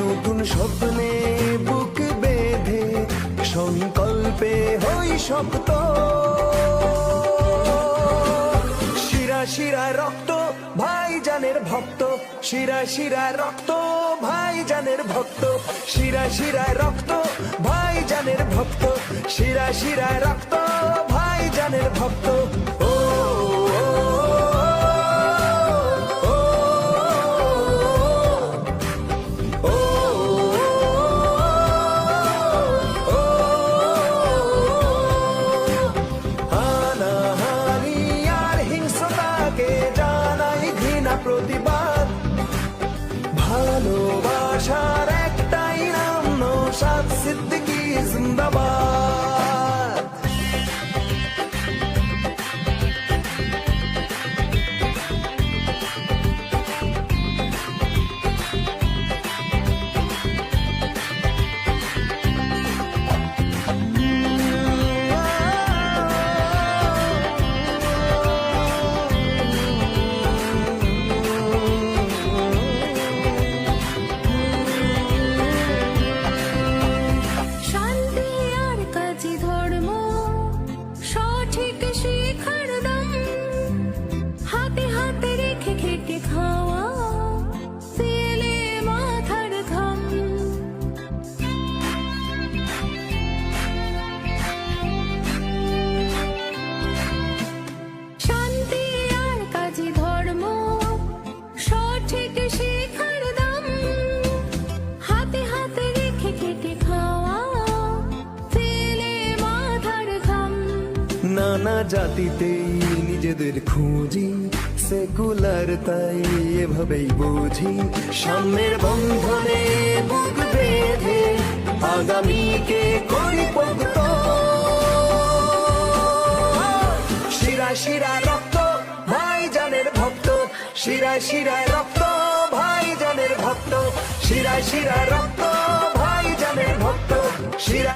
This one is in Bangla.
নতুন স্বপ্নে বুক বেঁধে, সংকল্পে হই শিরা শিরায় রক্ত ভাই জানের ভক্ত, শিরা শিরায় রক্ত ভাই জানের ভক্ত, শিরা শিরায় রক্ত ভাই জানের ভক্ত, শিরা শিরায় রক্ত প্রতিবাদ ভালোবাসার নানা জাতিতেই নিজেদের খুঁজি, সেকুলার তাই এভাবেই বুঝি। সামনের বন্ধনে বুক বেঁধে আগামীকে করি পক্ত। শিরা শিরা রক্ত ভাই জানের ভক্ত। শিরা শিরায় রক্ত ভাই জানের ভক্ত শিরায় শিরা রক্ত ভাই জানের ভক্ত শিরা